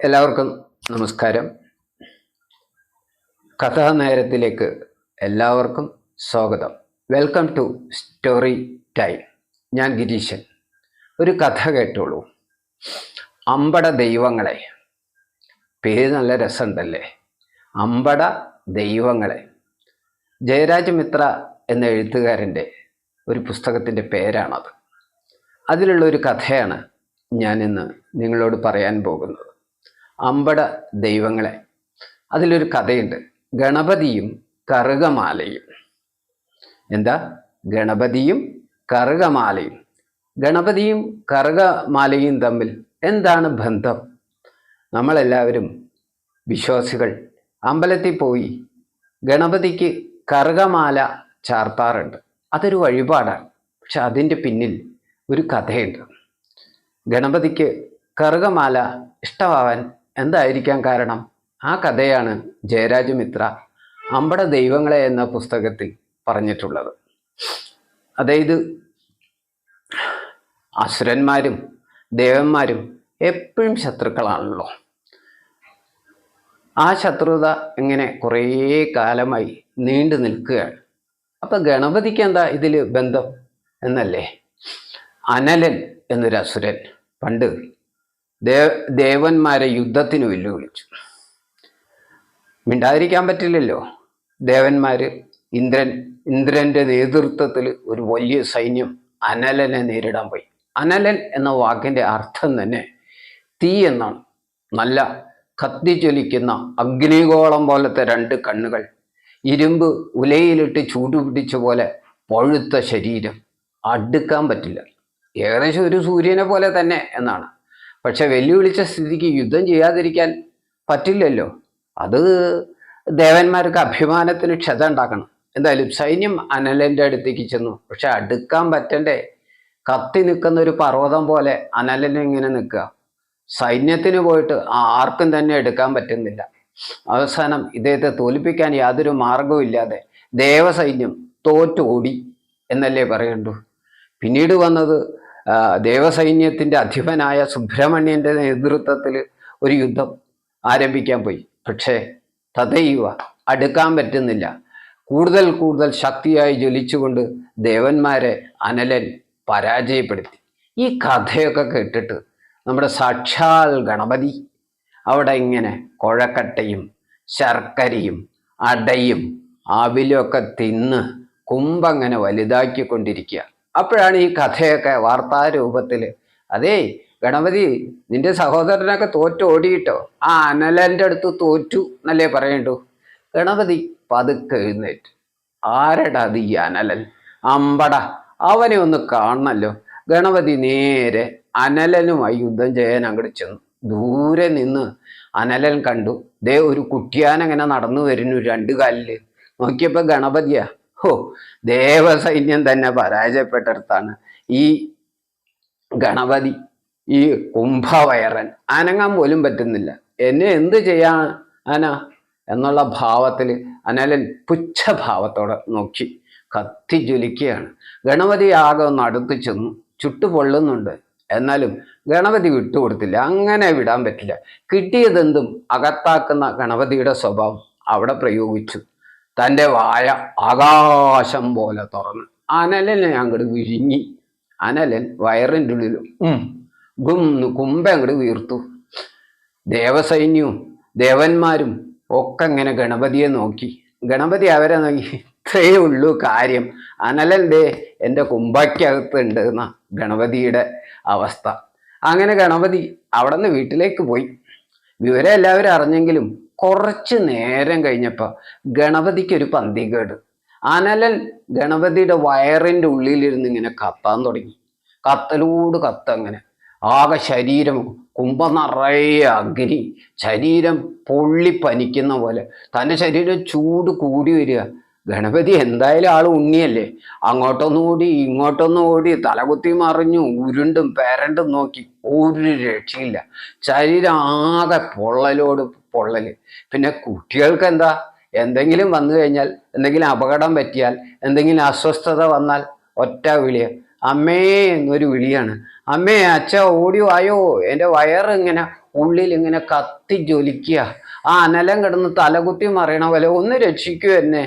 എല്ലാവർക്കും നമസ്കാരം. കഥാ നേരത്തിലേക്ക് എല്ലാവർക്കും സ്വാഗതം. വെൽക്കം ടു സ്റ്റോറി ടൈം ഞാൻ ഗിരീശൻ. ഒരു കഥ കേട്ടോളൂ. അമ്പട ദൈവങ്ങളെ. പേര് നല്ല രസമുണ്ടല്ലേ? അമ്പട ദൈവങ്ങളെ. ജയരാജ് മിത്ര എന്ന എഴുത്തുകാരന്റെ ഒരു പുസ്തകത്തിന്റെ പേരാണത്. അതിലുള്ള ഒരു കഥയാണ് ഞാൻ ഇന്ന് നിങ്ങളോട് പറയാൻ പോകുന്നത്. അമ്പട ദൈവങ്ങളെ അതിലൊരു കഥയുണ്ട്. ഗണപതിയും കറുകമാലയും. എന്താ? ഗണപതിയും കറുകമാലയും. ഗണപതിയും കറുകമാലയും തമ്മിൽ എന്താണ് ബന്ധം? നമ്മളെല്ലാവരും വിശ്വാസികൾ. അമ്പലത്തിൽ പോയി ഗണപതിക്ക് കറുകമാല ചാർത്താറുണ്ട്. അതൊരു വഴിപാടാണ്. പക്ഷെ അതിന്റെ പിന്നിൽ ഒരു കഥയുണ്ട്. ഗണപതിക്ക് കറുകമാല ഇഷ്ടമാവാൻ എന്തായിരിക്കാം കാരണം? ആ കഥയാണ് ജയരാജമിത്ര അമ്പട ദൈവങ്ങളെ എന്ന പുസ്തകത്തിൽ പറഞ്ഞിട്ടുള്ളത്. അതായത് അസുരന്മാരും ദേവന്മാരും എപ്പോഴും ശത്രുക്കളാണല്ലോ. ആ ശത്രുത ഇങ്ങനെ കുറേ കാലമായി നീണ്ടു നിൽക്കുകയാണ്. അപ്പം ഗണപതിക്ക് എന്താ ഇതിൽ ബന്ധം എന്നല്ലേ? അനലൻ എന്നൊരു അസുരൻ പണ്ട് ദേവ ദേവന്മാരെ യുദ്ധത്തിന് വെല്ലുവിളിച്ചു. മിണ്ടാതിരിക്കാൻ പറ്റില്ലല്ലോ. ദേവന്മാർ ഇന്ദ്രൻ ഇന്ദ്രന്റെ നേതൃത്വത്തിൽ ഒരു വലിയ സൈന്യം അനലനെ നേരിടാൻ പോയി. അനലൻ എന്ന വാക്കിന്റെ അർത്ഥം തന്നെ തീ എന്നാണ്. നല്ല കത്തിജ്വലിക്കുന്ന അഗ്നിഗോളം പോലത്തെ രണ്ട് കണ്ണുകൾ ഇരുമ്പ് ഉലയിലിട്ട് ചൂടുപിടിച്ച പോലെ പഴുത്ത ശരീരം. അടുക്കാൻ പറ്റില്ല. ഏകദേശം ഒരു സൂര്യനെ പോലെ തന്നെ എന്നാണ്. പക്ഷെ വെല്ലുവിളിച്ച സ്ഥിതിക്ക് യുദ്ധം ചെയ്യാതിരിക്കാൻ പറ്റില്ലല്ലോ. അത് ദേവന്മാർക്ക് അഭിമാനത്തിന് ക്ഷത ഉണ്ടാക്കണം. എന്തായാലും സൈന്യം അനലന്റെ അടുത്തേക്ക് ചെന്നു. പക്ഷെ അടുക്കാൻ പറ്റണ്ടേ? കത്തി നിൽക്കുന്ന ഒരു പർവതം പോലെ അനലൻ ഇങ്ങനെ നിൽക്കുക. സൈന്യത്തിന് പോയിട്ട് ആർക്കും തന്നെ എടുക്കാൻ പറ്റുന്നില്ല. അവസാനം ഇദ്ദേഹത്തെ തോൽപ്പിക്കാൻ യാതൊരു മാർഗവും ഇല്ലാതെ ദേവസൈന്യം തോറ്റോടി എന്നല്ലേ പറയണ്ടു പിന്നീട് വന്നത് ആ, ദേവസൈന്യത്തിന്റെ അധിപനായ സുബ്രഹ്മണ്യന്റെ നേതൃത്വത്തിൽ ഒരു യുദ്ധം ആരംഭിക്കാൻ പോയി. പക്ഷേ തഥൈവ അടുക്കാൻ പറ്റുന്നില്ല. കൂടുതൽ കൂടുതൽ ശക്തിയായി ജ്വലിച്ചുകൊണ്ട് ദേവന്മാരെ അനലൻ പരാജയപ്പെടുത്തി. ഈ കഥയൊക്കെ കേട്ടിട്ട് നമ്മുടെ സാക്ഷാൽ ഗണപതി അവിടെ ഇങ്ങനെ കൊഴക്കട്ടയും ശർക്കരയും അടയും അവിലൊക്കെ തിന്ന് കുമ്പങ്ങനെ വലുതാക്കിക്കൊണ്ടിരിക്കുക അപ്പോഴാണ് ഈ കഥയൊക്കെ വാർത്താരൂപത്തിൽ അതേ ഗണപതി നിന്റെ സഹോദരനൊക്കെ തോറ്റ് ഓടിയിട്ടോ? ആ അനലന്റെ അടുത്ത് തോറ്റു എന്നല്ലേ പറയണ്ടു? ഗണപതി പതുക്കെ എഴുന്നേറ്റ്. ആരടാ അത് ഈ അനലൻ? അമ്പട അവനെ ഒന്ന് കാണണല്ലോ. ഗണപതി നേരെ അനലനുമായി യുദ്ധം ചെയ്യാൻ അങ്ങോട്ട് ചെന്നു. ദൂരെ നിന്ന് അനലൻ കണ്ടു ദേ ഒരു കുട്ടിയാനങ്ങനെ നടന്നു വരുന്നു രണ്ട് കാലിൽ. നോക്കിയപ്പോ ഗണപതിയാ ഹോ ദേവസൈന്യം തന്നെ പരാജയപ്പെട്ടെടുത്താണ് ഈ ഗണപതി ഈ കുംഭവയറൻ അനങ്ങാൻ പോലും പറ്റുന്നില്ല. എന്നെ എന്ത് ചെയ്യാനാ എന്നുള്ള ഭാവത്തിൽ അനലൻ പുച്ഛഭാവത്തോടെ നോക്കി കത്തി ജ്വലിക്കുകയാണ് ഗണപതി ആകെ ഒന്ന് അടുത്ത് ചെന്നു പൊള്ളുന്നുണ്ട് എന്നാലും ഗണപതി വിട്ടുകൊടുത്തില്ല അങ്ങനെ വിടാൻ പറ്റില്ല. കിട്ടിയതെന്തും അകത്താക്കുന്ന ഗണപതിയുടെ സ്വഭാവം അവിടെ പ്രയോഗിച്ചു. തന്റെ വായ ആകാശം പോലെ തുറന്ന്. അനലിനെ അങ്ങോട്ട് വിഴുങ്ങി. അനലൻ വയറിന്റെ ഉള്ളിലും ഗും കുമ്പ അങ്ങോട്ട് വീർത്തു. ദേവസൈന്യവും ദേവന്മാരും ഒക്കെ ഇങ്ങനെ ഗണപതിയെ നോക്കി. ഗണപതി അവരെ നോക്കി. ഇത്രയേ ഉള്ളൂ കാര്യം. അനലന്റെ എന്റെ കുമ്പയ്ക്കകത്തുണ്ട് എന്ന ഗണപതിയുടെ അവസ്ഥ. അങ്ങനെ ഗണപതി അവിടെ നിന്ന് വീട്ടിലേക്ക് പോയി. വിവരം എല്ലാവരും അറിഞ്ഞെങ്കിലും കുറച്ച് നേരം കഴിഞ്ഞപ്പോൾ ഗണപതിക്ക് ഒരു പന്തികേട് അനലൻ ഗണപതിയുടെ വയറിന്റെ ഉള്ളിലിരുന്ന് ഇങ്ങനെ കത്താൻ തുടങ്ങി. കത്തലോട് കത്തങ്ങനെ ആകെ ശരീരം കുമ്പ നിറയെ അഗ്നി. ശരീരം പൊള്ളി പനിക്കുന്ന പോലെ. തന്റെ ശരീരം ചൂട് കൂടി വരിക. ഗണപതി എന്തായാലും ആൾ ഉണ്ണിയല്ലേ? അങ്ങോട്ടൊന്നും ഓടി ഇങ്ങോട്ടൊന്നും ഓടി തലകുത്തി മറിഞ്ഞു ഉരുണ്ടും പേരണ്ടും നോക്കി ഒരു രക്ഷയില്ല. ശരീരം ആകെ പൊള്ളലോട് പൊള്ളൽ. പിന്നെ കുട്ടികൾക്ക് എന്താ എന്തെങ്കിലും വന്നു കഴിഞ്ഞാൽ എന്തെങ്കിലും അപകടം പറ്റിയാൽ എന്തെങ്കിലും അസ്വസ്ഥത വന്നാൽ ഒറ്റ വിളിയ. അമ്മേ എന്നൊരു വിളിയാണ്. അമ്മേ അച്ഛ ഓടി വായോ? എന്റെ വയറിങ്ങനെ ഉള്ളിൽ ഇങ്ങനെ കത്തി ജ്വലിക്കുക ആ അനലം കിടന്ന് തലകുത്തി മറിയണ പോലെ ഒന്ന് രക്ഷിക്കൂ എന്നെ.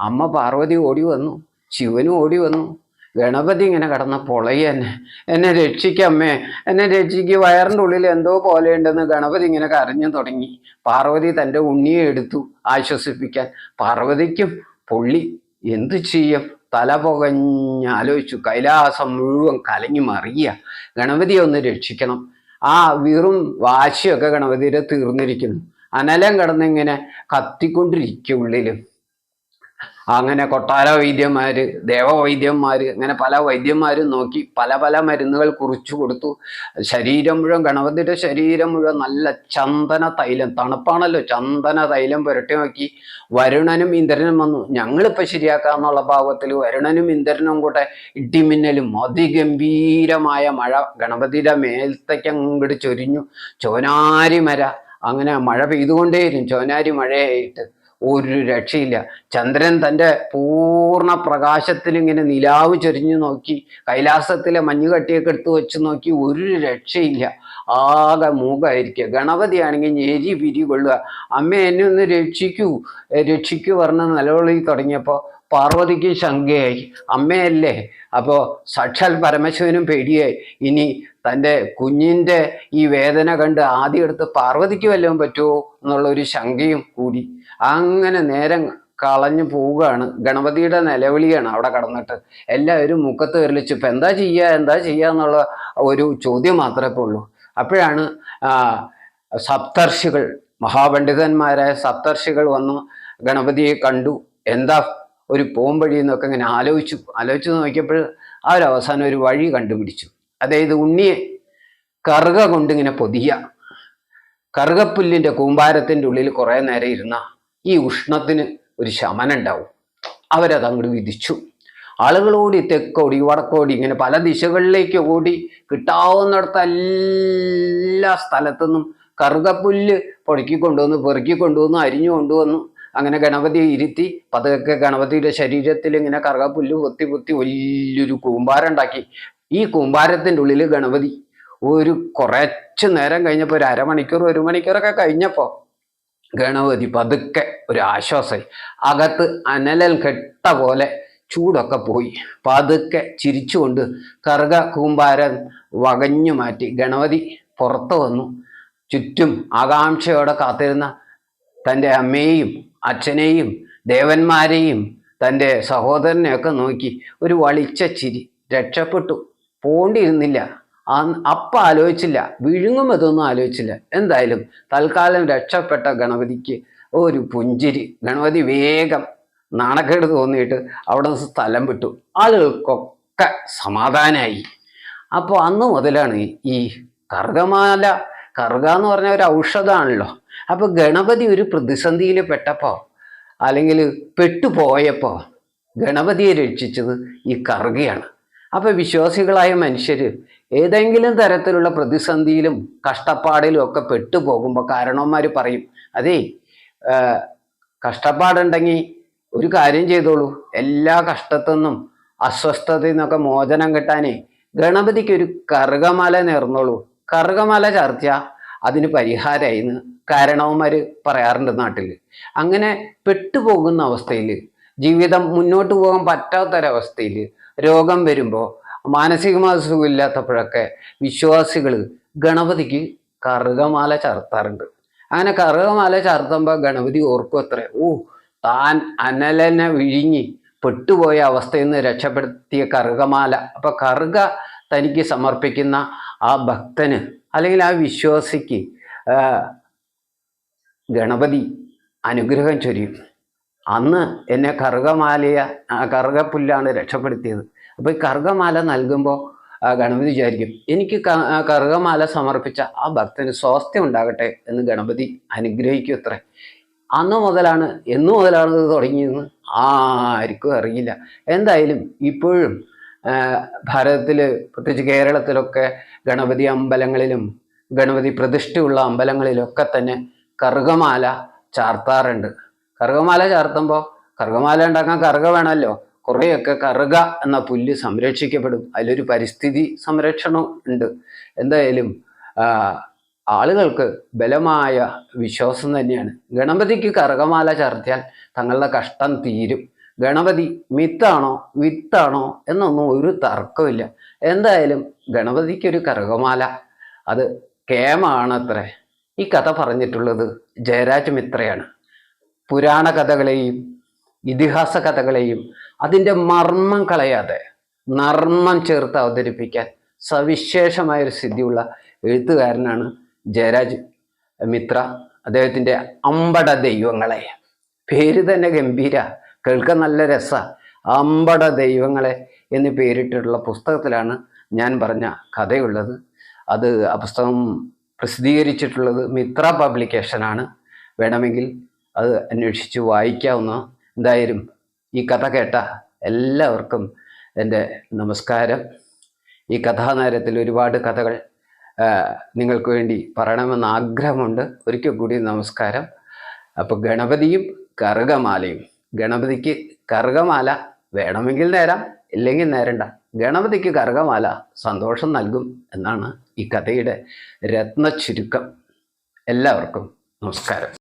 അമ്മ പാർവതി ഓടി വന്നു ശിവനും ഓടി വന്നു. ഗണപതി ഇങ്ങനെ കടന്ന പൊളയ എന്നെ എന്നെ രക്ഷിക്കമ്മേ എന്നെ രക്ഷിക്ക്. വയറിന്റെ ഉള്ളിൽ എന്തോ പോലെയുണ്ടെന്ന് ഗണപതി ഇങ്ങനെ കരഞ്ഞു തുടങ്ങി. പാർവതി തന്റെ ഉണ്ണിയെ എടുത്തു ആശ്വസിപ്പിക്കാൻ. പാർവതിക്കും പൊള്ളി എന്തു ചെയ്യും? തല പുകഞ്ഞ് ആലോചിച്ചു. കൈലാസം മുഴുവൻ കലങ്ങി മറിയ. ഗണപതിയെ ഒന്ന് രക്ഷിക്കണം. ആ വീറും വാശിയൊക്കെ ഗണപതിയുടെ തീർന്നിരിക്കുന്നു. അനലം കിടന്നിങ്ങനെ കത്തിക്കൊണ്ടിരിക്കും ഉള്ളിലും. അങ്ങനെ കൊട്ടാര വൈദ്യന്മാര് ദേവവൈദ്യന്മാർ അങ്ങനെ പല വൈദ്യന്മാരും നോക്കി പല പല മരുന്നുകൾ കുറിച്ചു കൊടുത്തു. ശരീരം മുഴുവൻ ഗണപതിയുടെ ശരീരം മുഴുവൻ നല്ല ചന്ദന തൈലം തണുപ്പാണല്ലോ ചന്ദന തൈലം പുരട്ടി നോക്കി. വരുണനും ഇന്ദ്രനും വന്നു. ഞങ്ങളിപ്പോൾ ശരിയാക്കാന്നുള്ള ഭാവത്തിൽ വരുണനും ഇന്ദ്രനും കൂടെ ഇടിമിന്നലും അതിഗംഭീരമായ മഴ ഗണപതിയുടെ മേൽത്തേക്കങ്ങോട്ട് ചൊരിഞ്ഞു. ചോനാരി മര അങ്ങനെ മഴ പെയ്തുകൊണ്ടേയിരുന്നു. ചോനാരി മഴയായിട്ട് ഒരു രക്ഷയില്ല. ചന്ദ്രൻ തന്റെ പൂർണ പ്രകാശത്തിൽ ഇങ്ങനെ നിലാവ് ചൊരിഞ്ഞു നോക്കി കൈലാസത്തിലെ മഞ്ഞുകട്ടിയൊക്കെ എടുത്ത് വെച്ച് നോക്കി ഒരു രക്ഷയില്ല. ആകെ മൂകായിരിക്കുക ഗണപതിയാണെങ്കിൽ ഞെരി പിരി കൊള്ളുക അമ്മ എന്നെ ഒന്ന് രക്ഷിക്കൂ. രക്ഷിക്കൂ പറഞ്ഞ് നിലവിളി തുടങ്ങിയപ്പോൾ പാർവതിക്ക് ശങ്കയായി അമ്മയല്ലേ? അപ്പോൾ സാക്ഷാൽ പരമശിവനും പേടിയായി. ഇനി തന്റെ കുഞ്ഞിന്റെ ഈ വേദന കണ്ട് ആദ്യം എടുത്ത് പാർവതിക്ക് വല്ലതും പറ്റുമോ എന്നുള്ളൊരു ശങ്കയും കൂടി. അങ്ങനെ നേരം കളഞ്ഞു പോവുകയാണ്. ഗണപതിയുടെ നിലവിളിയാണ് അവിടെ കടന്നിട്ട്. എല്ലാവരും മുഖത്ത് വിരലിച്ചു ഇപ്പം എന്താ ചെയ്യുക? എന്താ ചെയ്യുക? എന്നുള്ള ഒരു ചോദ്യം മാത്രമേ ഉള്ളൂ അപ്പോഴാണ് സപ്തർഷികൾ മഹാപണ്ഡിതന്മാരായ സപ്തർഷികൾ വന്നു ഗണപതിയെ കണ്ടു. എന്താ ഒരു പോംവഴി എന്നൊക്കെ ഇങ്ങനെ ആലോചിച്ചു. ആലോചിച്ച് നോക്കിയപ്പോൾ അവരവസാനം ഒരു വഴി കണ്ടുപിടിച്ചു. അതായത് ഉണ്ണിയെ കറുക കൊണ്ടിങ്ങനെ പൊതിയ. കറുകപ്പുല്ലിന്റെ കൂമ്പാരത്തിന്റെ ഉള്ളിൽ കുറേ നേരം ഇരുന്ന ഈ ഉഷ്ണത്തിന് ഒരു ശമനം ഉണ്ടാവും അവരത് അങ്ങോട്ട് വിധിച്ചു. ആളുകളോടി തെക്കോടി വടക്കോടി ഇങ്ങനെ പല ദിശകളിലേക്ക് ഓടി കിട്ടാവുന്നിടത്ത് എല്ലാ സ്ഥലത്തുനിന്നും കറുകപ്പുല്ല് പൊടുക്കി കൊണ്ടുവന്നു പെറുക്കി കൊണ്ടുവന്നു അരിഞ്ഞു കൊണ്ടുവന്നു. അങ്ങനെ ഗണപതിയെ ഇരുത്തി പതുക്കെ ഗണപതിയുടെ ശരീരത്തിൽ ഇങ്ങനെ കറുകപ്പുല്ല് പൊത്തി പൊത്തി വലിയൊരു കൂമ്പാരം ഉണ്ടാക്കി. ഈ കൂമ്പാരത്തിന്റെ ഉള്ളിൽ ഗണപതി ഒരു കുറച്ച് നേരം കഴിഞ്ഞപ്പോൾ ഒരു അരമണിക്കൂർ ഒരു മണിക്കൂറൊക്കെ കഴിഞ്ഞപ്പോൾ ഗണപതി പതുക്കെ ഒരു ആശ്വാസമായി അകത്ത് അനലൽ കെട്ട പോലെ ചൂടൊക്കെ പോയി. പതുക്കെ ചിരിച്ചുകൊണ്ട് കറുക കൂമ്പാരൻ വകഞ്ഞു മാറ്റി ഗണപതി പുറത്തു വന്നു. ചുറ്റും ആകാംക്ഷയോടെ കാത്തിരുന്ന തന്റെ അമ്മയെയും അച്ഛനെയും ദേവന്മാരെയും തന്റെ സഹോദരനെയൊക്കെ നോക്കി ഒരു വളിച്ച ചിരി രക്ഷപ്പെട്ടു. പോണ്ടിയിരുന്നില്ല. അപ്പ ആലോചിച്ചില്ല. വിഴുങ്ങും ഇതൊന്നും ആലോചിച്ചില്ല. എന്തായാലും തൽക്കാലം രക്ഷപ്പെട്ട ഗണപതിക്ക് ഒരു പുഞ്ചിരി. ഗണപതി വേഗം നാണക്കേട് തോന്നിയിട്ട് അവിടെ നിന്ന് സ്ഥലം വിട്ടു. ആളുകൾക്കൊക്കെ സമാധാനമായി അപ്പോൾ അന്ന് മുതലാണ് ഈ കറുകമാല. കറുക എന്ന് പറഞ്ഞ ഒരു ഔഷധമാണല്ലോ അപ്പോൾ ഗണപതി ഒരു പ്രതിസന്ധിയിൽ പെട്ടപ്പോൾ അല്ലെങ്കിൽ പെട്ടുപോയപ്പോൾ ഗണപതിയെ രക്ഷിച്ചത് ഈ കറുകയാണ്. അപ്പോൾ വിശ്വാസികളായ മനുഷ്യർ ഏതെങ്കിലും തരത്തിലുള്ള പ്രതിസന്ധിയിലും കഷ്ടപ്പാടിലും ഒക്കെ പെട്ടുപോകുമ്പോൾ കാരണവന്മാർ പറയും അതേ കഷ്ടപ്പാടുണ്ടെങ്കിൽ ഒരു കാര്യം ചെയ്തോളൂ. എല്ലാ കഷ്ടത്തുനിന്നും അസ്വസ്ഥതയിൽ നിന്നൊക്കെ മോചനം കിട്ടാനേ ഗണപതിക്ക് ഒരു കറുകമാല നേർന്നോളൂ. കറുകമാല ചർച്ച അതിന് പരിഹാരമായിന്ന് കാരണവന്മാർ പറയാറുണ്ട് നാട്ടിൽ അങ്ങനെ പെട്ടുപോകുന്ന അവസ്ഥയിൽ ജീവിതം മുന്നോട്ട് പോകാൻ പറ്റാത്തൊരവസ്ഥയിൽ രോഗം വരുമ്പോൾ മാനസികമായ സുഖമില്ലാത്തപ്പോഴൊക്കെ വിശ്വാസികൾ ഗണപതിക്ക് കറുകമാല ചർത്താറുണ്ട്. അങ്ങനെ കറുകമാല ചാർത്തുമ്പോൾ ഗണപതി ഓർക്കും അത്രേ ഓ താൻ അനലനെ വിഴുങ്ങി പെട്ടുപോയ അവസ്ഥയിൽ നിന്ന് രക്ഷപ്പെടുത്തിയ കറുകമാല. അപ്പം കറുക തനിക്ക് സമർപ്പിക്കുന്ന ആ ഭക്തന് അല്ലെങ്കിൽ ആ വിശ്വാസിക്ക് ഗണപതി അനുഗ്രഹം ചൊരിയും. അന്ന് എന്നെ കറുകമാലയ കറുകപ്പുല്ലാണ് രക്ഷപ്പെടുത്തിയത്. അപ്പോൾ ഈ കറുകമാല നൽകുമ്പോൾ ഗണപതി വിചാരിക്കും എനിക്ക് കറുകമാല സമർപ്പിച്ച ആ ഭക്തന് സ്വാസ്ഥ്യം ഉണ്ടാകട്ടെ എന്ന് ഗണപതി അനുഗ്രഹിക്കും അത്രേ. അന്ന് മുതലാണ് എന്നു മുതലാണ് ഇത് തുടങ്ങിയെന്ന് ആർക്കും അറിയില്ല. എന്തായാലും ഇപ്പോഴും ഭാരതത്തിൽ പ്രത്യേകിച്ച് കേരളത്തിലൊക്കെ ഗണപതി അമ്പലങ്ങളിലും ഗണപതി പ്രതിഷ്ഠയുള്ള അമ്പലങ്ങളിലൊക്കെ തന്നെ കറുകമാല ചാർത്താറുണ്ട്. കറുകമാല ചാർത്തുമ്പോൾ കറുകമാല ഉണ്ടാക്കാൻ കറുക വേണമല്ലോ. കുറേയൊക്കെ കറുക എന്ന പുല്ല് സംരക്ഷിക്കപ്പെടും. അതിലൊരു പരിസ്ഥിതി സംരക്ഷണം ഉണ്ട്. എന്തായാലും ആളുകൾക്ക് ബലമായ വിശ്വാസം തന്നെയാണ്. ഗണപതിക്ക് കറുകമാല ചാർത്തിയാൽ തങ്ങളുടെ കഷ്ടം തീരും. ഗണപതി മിത്താണോ വിത്താണോ എന്നൊന്നും ഒരു തർക്കമില്ല എന്തായാലും ഗണപതിക്കൊരു കറുകമാല അത് കേമാണത്രേ. ഈ കഥ പറഞ്ഞിട്ടുള്ളത് ജയരാജ് മിത്രയാണ്. പുരാണ കഥകളെയും ഇതിഹാസ കഥകളെയും അതിന്റെ മർമ്മം കളയാതെ നർമ്മം ചേർത്ത് അവതരിപ്പിക്കാൻ സവിശേഷമായൊരു സിദ്ധിയുള്ള എഴുത്തുകാരനാണ് ജയരാജ് മിത്ര. അദ്ദേഹത്തിന്റെ അമ്പട ദൈവങ്ങളെ. പേര് തന്നെ ഗംഭീര കേൾക്കാൻ നല്ല രസ. അമ്പട ദൈവങ്ങളെ എന്ന് പേരിട്ടിട്ടുള്ള പുസ്തകത്തിലാണ് ഞാൻ പറഞ്ഞ കഥയുള്ളത്. അത് ആ പുസ്തകം പ്രസിദ്ധീകരിച്ചിട്ടുള്ളത് മിത്ര പബ്ലിക്കേഷനാണ്. വേണമെങ്കിൽ അത് അന്വേഷിച്ച് വായിക്കാവുന്ന എന്തായാലും ഈ കഥ കേട്ട എല്ലാവർക്കും എന്റെ നമസ്കാരം. ഈ കഥാനേരത്തിൽ ഒരുപാട് കഥകൾ നിങ്ങൾക്ക് വേണ്ടി പറയണമെന്ന് ആഗ്രഹമുണ്ട്. ഒരിക്കൽ കൂടി നമസ്കാരം. അപ്പോൾ ഗണപതിയും കറുകമാലയും. ഗണപതിക്ക് കറുകമാല വേണമെങ്കിൽ നേരാം ഇല്ലെങ്കിൽ നേരണ്ട. ഗണപതിക്ക് കറുകമാല സന്തോഷം നൽകും എന്നാണ് ഈ കഥയുടെ രത്ന ചുരുക്കം എല്ലാവർക്കും നമസ്കാരം.